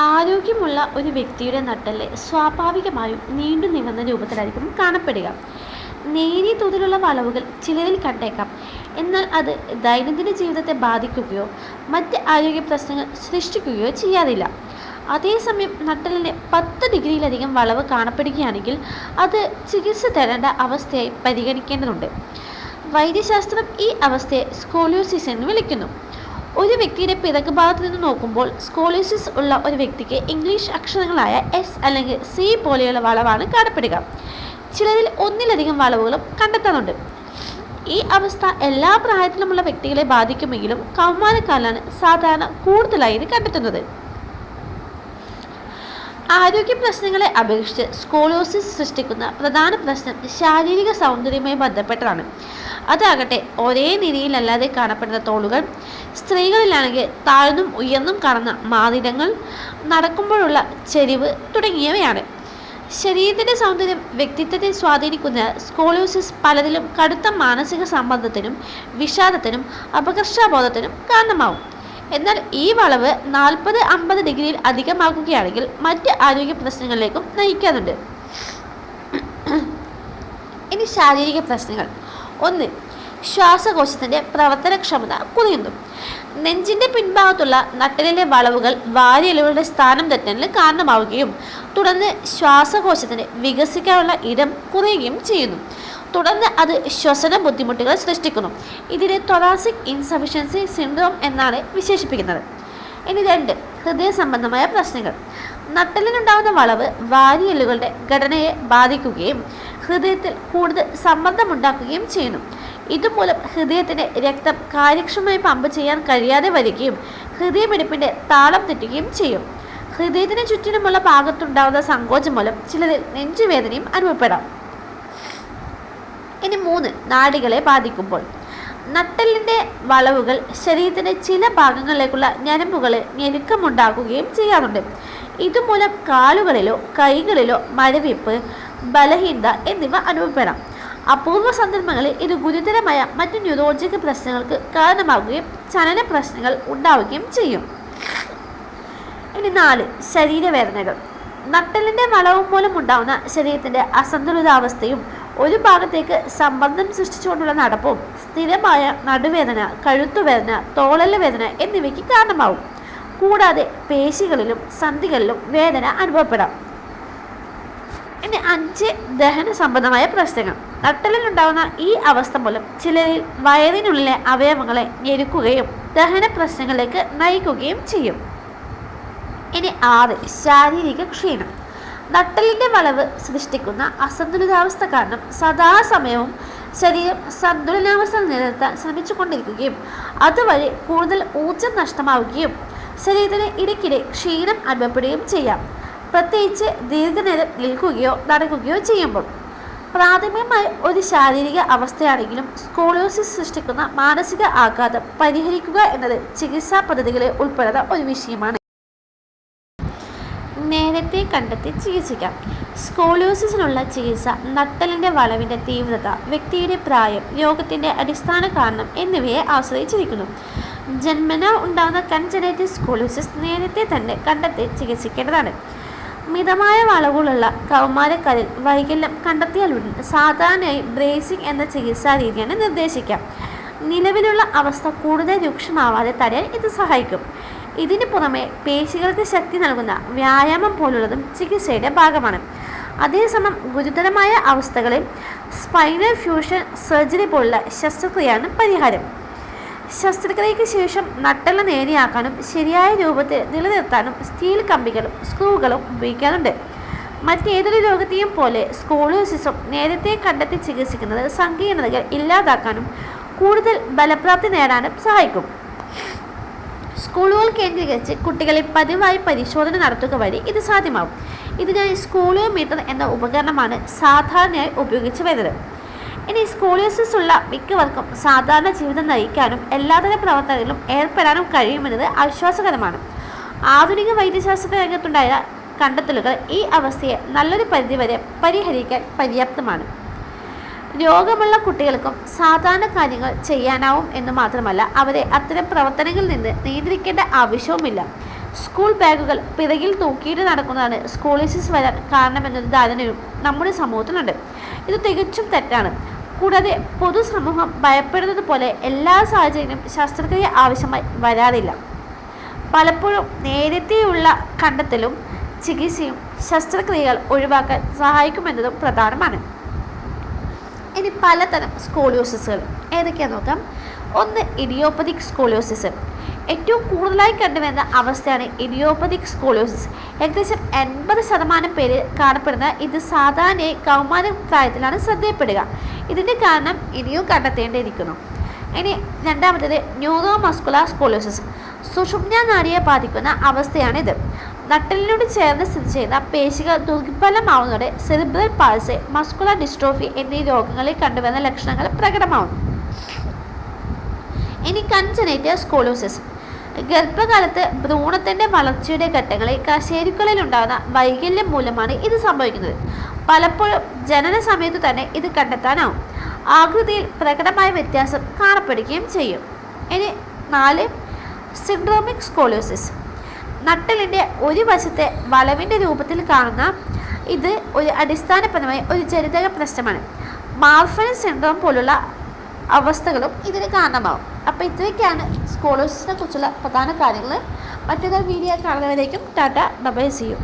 ആരോഗ്യമുള്ള ഒരു വ്യക്തിയുടെ നട്ടൽ സ്വാഭാവികമായും നീണ്ടു നിവർന്ന രൂപത്തിലായിരിക്കും കാണപ്പെടുക. നേരിയ തോതിലുള്ള വളവുകൾ ചിലരിൽ കണ്ടേക്കാം. എന്നാൽ അത് ദൈനംദിന ജീവിതത്തെ ബാധിക്കുകയോ മറ്റ് ആരോഗ്യ പ്രശ്നങ്ങൾ സൃഷ്ടിക്കുകയോ ചെയ്യാറില്ല. അതേസമയം നട്ടലിന് പത്ത് ഡിഗ്രിയിലധികം വളവ് കാണപ്പെടുകയാണെങ്കിൽ അത് ചികിത്സ തരേണ്ട അവസ്ഥയായി പരിഗണിക്കേണ്ടതുണ്ട്. വൈദ്യശാസ്ത്രം ഈ അവസ്ഥയെ സ്കോളിയോസിസ് എന്ന് വിളിക്കുന്നു. ഒരു വ്യക്തിയുടെ പിതക് ഭാഗത്ത് നിന്ന് നോക്കുമ്പോൾ സ്കോളിയോസിസ് ഉള്ള ഒരു വ്യക്തിക്ക് ഇംഗ്ലീഷ് അക്ഷരങ്ങളായ എസ് അല്ലെങ്കിൽ സി പോലെയുള്ള വളവാണ് കാണപ്പെടുക. ചിലരിൽ ഒന്നിലധികം വളവുകളും കണ്ടെത്താറുണ്ട്. ഈ അവസ്ഥ എല്ലാ പ്രായത്തിലുമുള്ള വ്യക്തികളെ ബാധിക്കുമെങ്കിലും കൗമാരക്കാലാണ് സാധാരണ കൂടുതലായി ഇത് കണ്ടെത്തുന്നത്. ആരോഗ്യ പ്രശ്നങ്ങളെ അപേക്ഷിച്ച് സ്കോളോസിസ് സൃഷ്ടിക്കുന്ന പ്രധാന പ്രശ്നം ശാരീരിക സൗന്ദര്യവുമായി ബന്ധപ്പെട്ടതാണ്. അതാകട്ടെ ഒരേ നിരയിലല്ലാതെ കാണപ്പെടുന്ന തോളുകൾ സ്ത്രീകളിലാണെങ്കിൽ താഴ്ന്നും ഉയർന്നും കാണുന്ന മാതിരങ്ങൾ നടക്കുമ്പോഴുള്ള ചെരിവ് തുടങ്ങിയവയാണ്. ശരീരത്തിന്റെ സൗന്ദര്യം വ്യക്തിത്വത്തെ സ്വാധീനിക്കുന്ന സ്കോളിയോസിസ് പലതിലും കടുത്ത മാനസിക സമ്മർദ്ദത്തിനും വിഷാദത്തിനും അപകർഷാബോധത്തിനും കാരണമാവും. എന്നാൽ ഈ വളവ് നാൽപ്പത് അമ്പത് ഡിഗ്രിയിൽ അധികമാക്കുകയാണെങ്കിൽ മറ്റ് ആരോഗ്യ പ്രശ്നങ്ങളിലേക്കും നയിക്കാറുണ്ട്. ഇനി ശാരീരിക പ്രശ്നങ്ങൾ. ഒന്ന് ശ്വാസകോശത്തിന്റെ പ്രവർത്തനക്ഷമത കുറയുന്നു. നെഞ്ചിന്റെ പിൻഭാഗത്തുള്ള നട്ടലിലെ വളവുകൾ വാരിയലുകളുടെ സ്ഥാനം തെറ്റലിന് കാരണമാവുകയും തുടർന്ന് ശ്വാസകോശത്തിന് വികസിക്കാനുള്ള ഇടം കുറയുകയും ചെയ്യുന്നു. തുടർന്ന് അത് ശ്വസന ബുദ്ധിമുട്ടുകൾ സൃഷ്ടിക്കുന്നു. ഇതിനെ തൊറാസിക് ഇൻസഫിഷ്യൻസി സിൻഡ്രോം എന്നാണ് വിശേഷിപ്പിക്കുന്നത്. ഇനി രണ്ട് ഹൃദയ സംബന്ധമായ പ്രശ്നങ്ങൾ. നട്ടലിനുണ്ടാകുന്ന വളവ് വാരിയലുകളുടെ ഘടനയെ ബാധിക്കുകയും ഹൃദയത്തിൽ കൂടുതൽ സമ്മർദ്ദമുണ്ടാക്കുകയും ചെയ്യുന്നു. ഇതുമൂലം ഹൃദയത്തിന് രക്തം കാര്യക്ഷമമായി പമ്പ് ചെയ്യാൻ കഴിയാതെ വരികയും ഹൃദയമിടിപ്പിന്റെ താളം തെറ്റുകയും ചെയ്യും. ഹൃദയത്തിന് ചുറ്റിനുമുള്ള ഭാഗത്തുണ്ടാകുന്ന സങ്കോചം മൂലം ചിലതിൽ നെഞ്ചുവേദനയും അനുഭവപ്പെടാം. ഇനി മൂന്ന് നാടികളെ ബാധിക്കുമ്പോൾ. നട്ടെല്ലിന്റെ വളവുകൾ ശരീരത്തിന്റെ ചില ഭാഗങ്ങളിലേക്കുള്ള ഞരമ്പുകളെ ഞെരുക്കമുണ്ടാക്കുകയും ചെയ്യാറുണ്ട്. ഇതുമൂലം കാലുകളിലോ കൈകളിലോ മരവിപ്പ് ബലഹീനത എന്നിവ അനുഭവപ്പെടാം. അപൂർവ സന്ദർഭങ്ങളിൽ ഇത് ഗുരുതരമായ മറ്റ് ന്യൂറോളജിക്കൽ പ്രശ്നങ്ങൾക്ക് കാരണമാകുകയും ചലന പ്രശ്നങ്ങൾ ഉണ്ടാവുകയും ചെയ്യും. ഇനി നാല് ശരീരവേദനകൾ. നട്ടലിന്റെ വളവും മൂലം ഉണ്ടാവുന്ന ശരീരത്തിന്റെ അസന്തുലിതാവസ്ഥയും ഒരു ഭാഗത്തേക്ക് സമ്മർദ്ദം സൃഷ്ടിച്ചുകൊണ്ടുള്ള നടപ്പും സ്ഥിരമായ നടുവേദന കഴുത്തുവേദന തോളൽ വേദന എന്നിവയ്ക്ക് കാരണമാവും. കൂടാതെ പേശികളിലും സന്ധികളിലും വേദന അനുഭവപ്പെടാം. ഇനി അഞ്ച് ദഹന സംബന്ധമായ പ്രശ്നങ്ങൾ. നട്ടലിലുണ്ടാകുന്ന ഈ അവസ്ഥ മൂലം ചിലരിൽ വയറിനുള്ളിലെ അവയവങ്ങളെ ഞെരുക്കുകയും ദഹന പ്രശ്നങ്ങളിലേക്ക് നയിക്കുകയും ചെയ്യും. ഇനി ആറ് ശാരീരിക ക്ഷീണം. നട്ടലിന്റെ വളവ് സൃഷ്ടിക്കുന്ന അസന്തുലിതാവസ്ഥ കാരണം സദാസമയവും ശരീരം സന്തുലനാവസ്ഥ നിലനിർത്താൻ ശ്രമിച്ചുകൊണ്ടിരിക്കുകയും അതുവഴി കൂടുതൽ ഊർജം നഷ്ടമാവുകയും ശരീരത്തിന് ഇടയ്ക്കിടെ ക്ഷീണം അനുഭവപ്പെടുകയും ചെയ്യാം. പ്രത്യേകിച്ച് ദീർഘനേരം നിൽക്കുകയോ നടക്കുകയോ ചെയ്യുമ്പോൾ. പ്രാഥമികമായി ഒരു ശാരീരിക അവസ്ഥയാണെങ്കിലും സ്കോളിയോസിസ് സൃഷ്ടിക്കുന്ന മാനസിക ആഘാതം പരിഹരിക്കുക എന്നത് ചികിത്സാ പദ്ധതികളിൽ ഉൾപ്പെടുന്ന ഒരു വിഷയമാണ്. നേരത്തെ കണ്ടെത്തി ചികിത്സിക്കാം. സ്കോളിയോസിസിനുള്ള ചികിത്സ നട്ടലിന്റെ വളവിന്റെ തീവ്രത വ്യക്തിയുടെ പ്രായം രോഗത്തിന്റെ അടിസ്ഥാന കാരണം എന്നിവയെ ആശ്രയിച്ചിരിക്കുന്നു. ജന്മന ഉണ്ടാകുന്ന കൺജനേറ്റീവ് സ്കോളിയോസിസ് നേരത്തെ തന്നെ കണ്ടെത്തി ചികിത്സിക്കേണ്ടതാണ്. മിതമായ വളവുകളുള്ള കൗമാരക്കാരിൽ വൈകല്യം കണ്ടെത്തിയാലുടൻ സാധാരണയായി ബ്രേസിംഗ് എന്ന ചികിത്സാ രീതിയാണ് നിർദ്ദേശിക്കാം. നിലവിലുള്ള അവസ്ഥ കൂടുതൽ രൂക്ഷമാവാതെ തടയാൻ ഇത് സഹായിക്കും. ഇതിന് പുറമെ പേശികൾക്ക് ശക്തി നൽകുന്ന വ്യായാമം പോലുള്ളതും ചികിത്സയുടെ ഭാഗമാണ്. അതേസമയം ഗുരുതരമായ അവസ്ഥകളിൽ സ്പൈനൽ ഫ്യൂഷൻ സർജറി പോലുള്ള ശസ്ത്രക്രിയയാണ് പരിഹാരം. ശസ്ത്രക്രിയയ്ക്ക് ശേഷം നട്ടെല്ലാം നേരെയാക്കാനും ശരിയായ രൂപത്തിൽ നിലനിർത്താനും സ്റ്റീൽ കമ്പികളും സ്ക്രൂകളും ഉപയോഗിക്കാറുണ്ട്. മറ്റേതൊരു രോഗത്തെയും പോലെ സ്കോളിയോസിസും നേരത്തെ കണ്ടെത്തി ചികിത്സിക്കുന്നത് സങ്കീർണതകൾ ഇല്ലാതാക്കാനും കൂടുതൽ ബലപ്രാപ്തി നേടാനും സഹായിക്കും. സ്കൂളുകൾ കേന്ദ്രീകരിച്ച് കുട്ടികളെ പതിവായി പരിശോധന നടത്തുക വഴി ഇത് സാധ്യമാവും. ഇതിനായി സ്കൂളിയോമീറ്റർ എന്ന ഉപകരണമാണ് സാധാരണയായി ഉപയോഗിച്ചു വരുന്നത്. ഇനി സ്കോളിയോസിസ് ഉള്ള മിക്കവർക്കും സാധാരണ ജീവിതം നയിക്കാനും എല്ലാതര പ്രവർത്തനങ്ങളിലും ഏർപ്പെടാനും കഴിയുമെന്നത് ആശ്വാസകരമാണ്. ആധുനിക വൈദ്യശാസ്ത്ര രംഗത്തുണ്ടായ കണ്ടെത്തലുകൾ ഈ അവസ്ഥയെ നല്ലൊരു പരിധിവരെ പരിഹരിക്കാൻ പര്യാപ്തമാണ്. രോഗമുള്ള കുട്ടികൾക്കും സാധാരണ കാര്യങ്ങൾ ചെയ്യാനാവും എന്ന് മാത്രമല്ല അവരെ അത്തരം പ്രവർത്തനങ്ങളിൽ നിന്ന് നിയന്ത്രിക്കേണ്ട ആവശ്യവുമില്ല. സ്കൂൾ ബാഗുകൾ പിറകിൽ തൂക്കിയിട്ട് നടക്കുന്നതാണ് സ്കോളിസിസ് വരാൻ കാരണമെന്നൊരു ധാരണയും നമ്മുടെ സമൂഹത്തിലുണ്ട്. ഇത് തികച്ചും തെറ്റാണ്. കൂടാതെ പൊതുസമൂഹം ഭയപ്പെടുന്നത് പോലെ എല്ലാ സാഹചര്യത്തിലും ശസ്ത്രക്രിയ ആവശ്യമായി വരാറില്ല. പലപ്പോഴും നേരത്തെയുള്ള കണ്ടെത്തലും ചികിത്സയും ശസ്ത്രക്രിയകൾ ഒഴിവാക്കാൻ സഹായിക്കുമെന്നതും പ്രധാനമാണ്. ഇനി പലതരം സ്കോളിയോസിസുകൾ. ഏതൊക്കെയാണെന്ന് നോക്കാം? ഒന്ന് ഇഡിയോപ്പതിക് സ്കോളിയോസിസ്. ഏറ്റവും കൂടുതലായി കണ്ടുവരുന്ന അവസ്ഥയാണ് ഇഡിയോപ്പതിക് സ്കോളിയോസിസ്. ഏകദേശം എൺപത് ശതമാനം പേര് കാണപ്പെടുന്ന ഇത് സാധാരണ കൗമാര പ്രായത്തിലാണ് ശ്രദ്ധയപ്പെടുക. ഇതിന്റെ കാരണം ഇനിയും കണ്ടെത്തേണ്ടിയിരിക്കുന്നു. ഇനി രണ്ടാമത്തേത് ന്യൂറോ മസ്കുലാർ സ്കോളിയോസിസ്. സുഷുമ്ന ബാധിക്കുന്ന അവസ്ഥയാണിത്. നട്ടലിനോട് ചേർന്ന് സ്ഥിതി ചെയ്യുന്ന പേശികൾ ദുർബലമാവുന്നതോടെ സെറിബ്രൽ പാൾസി മസ്കുലർ ഡിസ്ട്രോഫി എന്നീ രോഗങ്ങളിൽ കണ്ടുവരുന്ന ലക്ഷണങ്ങൾ പ്രകടമാവുന്നു. ഇനി കൺജനേറ്റ സ്കോളോസിസ്. ഗർഭകാലത്ത് ഭ്രൂണത്തിന്റെ വളർച്ചയുടെ ഘട്ടങ്ങളിൽ കശേരുക്കളിൽ ഉണ്ടാകുന്ന വൈകല്യം മൂലമാണ് ഇത് സംഭവിക്കുന്നത്. പലപ്പോഴും ജനന സമയത്ത് തന്നെ ഇത് കണ്ടെത്താനാവും. ആകൃതിയിൽ പ്രകടമായ വ്യത്യാസം കാണപ്പെടുകയും ചെയ്യും. ഇനി നാല് സിഡ്രോമിക് സ്കോളിയോസിസ് നട്ടലിന്റെ ഒരു വശത്തെ വളവിന്റെ രൂപത്തിൽ കാണുന്ന ഇത് ഒരു അടിസ്ഥാനപരമായി ഒരു ജനിതക പ്രശ്നമാണ്. മാർഫൻ സിൻഡ്രോം പോലുള്ള അവസ്ഥകളും ഇതിന് കാരണമാവും. അപ്പോൾ ഇത്രയൊക്കെയാണ് സ്കോളേഴ്സിനെ കുറിച്ചുള്ള പ്രധാന കാര്യങ്ങൾ മറ്റൊരു വീഡിയോ കാണുന്നവരേക്കും ടാറ്റ ബൈ ചെയ്യും